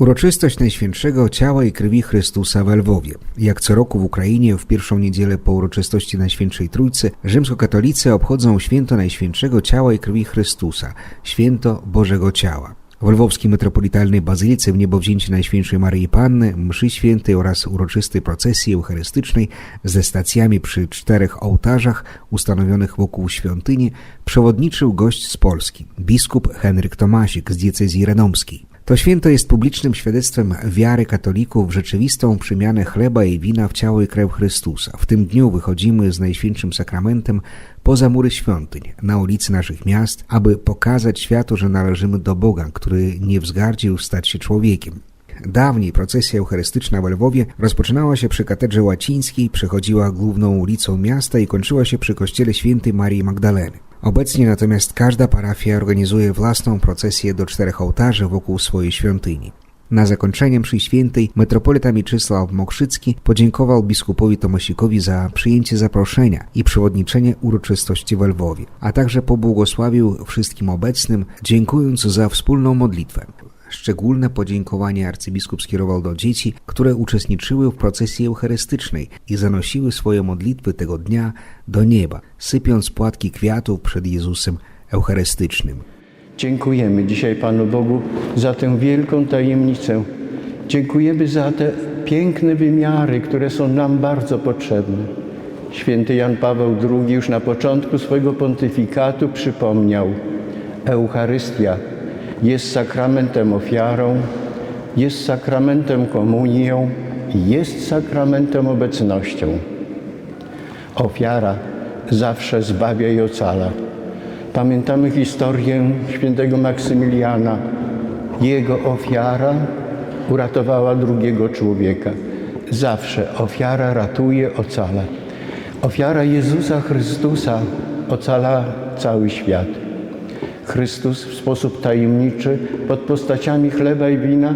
Uroczystość Najświętszego Ciała i Krwi Chrystusa w Lwowie. Jak co roku w Ukrainie w pierwszą niedzielę po uroczystości Najświętszej Trójcy rzymskokatolicy obchodzą święto Najświętszego Ciała i Krwi Chrystusa, święto Bożego Ciała. W lwowskiej metropolitalnej bazylice w niebowzięcie Najświętszej Maryi Panny, mszy świętej oraz uroczystej procesji eucharystycznej ze stacjami przy czterech ołtarzach ustanowionych wokół świątyni przewodniczył gość z Polski, biskup Henryk Tomasik z diecezji renomskiej. To święto jest publicznym świadectwem wiary katolików w rzeczywistą przemianę chleba i wina w ciało i krew Chrystusa. W tym dniu wychodzimy z Najświętszym Sakramentem poza mury świątyń, na ulicy naszych miast, aby pokazać światu, że należymy do Boga, który nie wzgardził stać się człowiekiem. Dawniej procesja eucharystyczna w Lwowie rozpoczynała się przy katedrze łacińskiej, przechodziła główną ulicą miasta i kończyła się przy kościele świętej Marii Magdaleny. Obecnie natomiast każda parafia organizuje własną procesję do czterech ołtarzy wokół swojej świątyni. Na zakończenie mszy świętej metropolita Mieczysław Mokrzycki podziękował biskupowi Tomasikowi za przyjęcie zaproszenia i przewodniczenie uroczystości w Lwowie, a także pobłogosławił wszystkim obecnym, dziękując za wspólną modlitwę. Szczególne podziękowanie arcybiskup skierował do dzieci, które uczestniczyły w procesji eucharystycznej i zanosiły swoje modlitwy tego dnia do nieba, sypiąc płatki kwiatów przed Jezusem Eucharystycznym. Dziękujemy dzisiaj Panu Bogu za tę wielką tajemnicę. Dziękujemy za te piękne wymiary, które są nam bardzo potrzebne. Święty Jan Paweł II już na początku swojego pontyfikatu przypomniał: Eucharystia jest sakramentem ofiarą, jest sakramentem komunią i jest sakramentem obecnością. Ofiara zawsze zbawia i ocala. Pamiętamy historię świętego Maksymiliana. Jego ofiara uratowała drugiego człowieka. Zawsze ofiara ratuje, ocala. Ofiara Jezusa Chrystusa ocala cały świat. Chrystus w sposób tajemniczy pod postaciami chleba i wina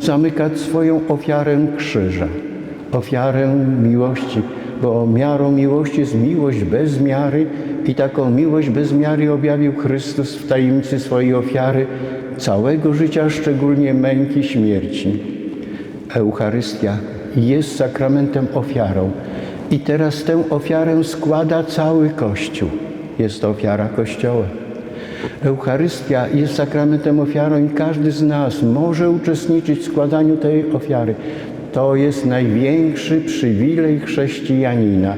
zamyka swoją ofiarę krzyża, ofiarę miłości, bo miarą miłości jest miłość bez miary i taką miłość bez miary objawił Chrystus w tajemnicy swojej ofiary całego życia, szczególnie męki śmierci. Eucharystia jest sakramentem ofiarą i teraz tę ofiarę składa cały Kościół. Jest to ofiara Kościoła. Eucharystia jest sakramentem ofiarą i każdy z nas może uczestniczyć w składaniu tej ofiary. To jest największy przywilej chrześcijanina.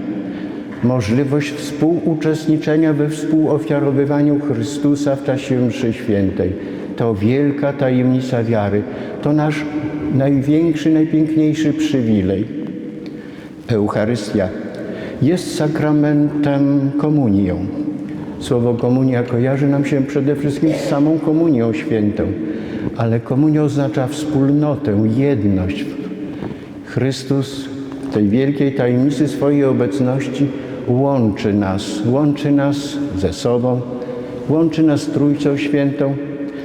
Możliwość współuczestniczenia we współofiarowywaniu Chrystusa w czasie mszy świętej. To wielka tajemnica wiary. To nasz największy, najpiękniejszy przywilej. Eucharystia jest sakramentem komunią. Słowo komunia kojarzy nam się przede wszystkim z samą komunią świętą, ale komunia oznacza wspólnotę, jedność. Chrystus w tej wielkiej tajemnicy swojej obecności łączy nas, łączy nas ze sobą, łączy nas Trójcą Świętą,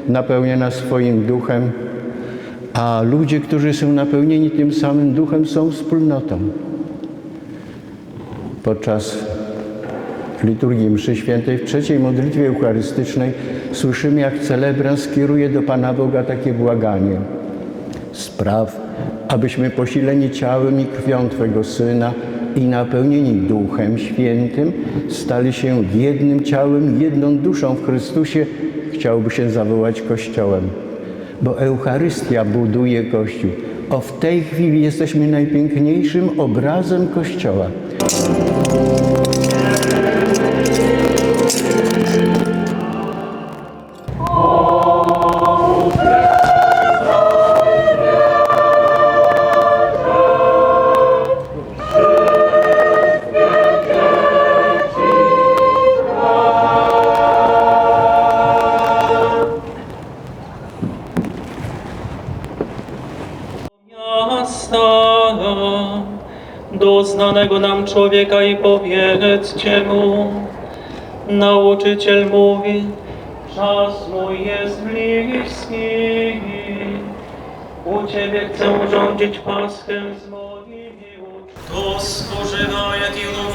napełnia nas swoim duchem, a ludzie, którzy są napełnieni tym samym duchem, są wspólnotą. Podczas liturgii mszy świętej w trzeciej modlitwie eucharystycznej słyszymy, jak celebrant skieruje do Pana Boga takie błaganie. Spraw, abyśmy posileni ciałem i krwią Twego Syna i napełnieni Duchem Świętym stali się jednym ciałem, jedną duszą w Chrystusie, chciałby się zawołać Kościołem. Bo Eucharystia buduje Kościół. O w tej chwili jesteśmy najpiękniejszym obrazem Kościoła. Do znanego nam człowieka i powiedzcie mu, nauczyciel mówi, czas mój jest bliski, u Ciebie chcę urządzić Paschę z moimi uczniami. Kto spożywa jakiego mojej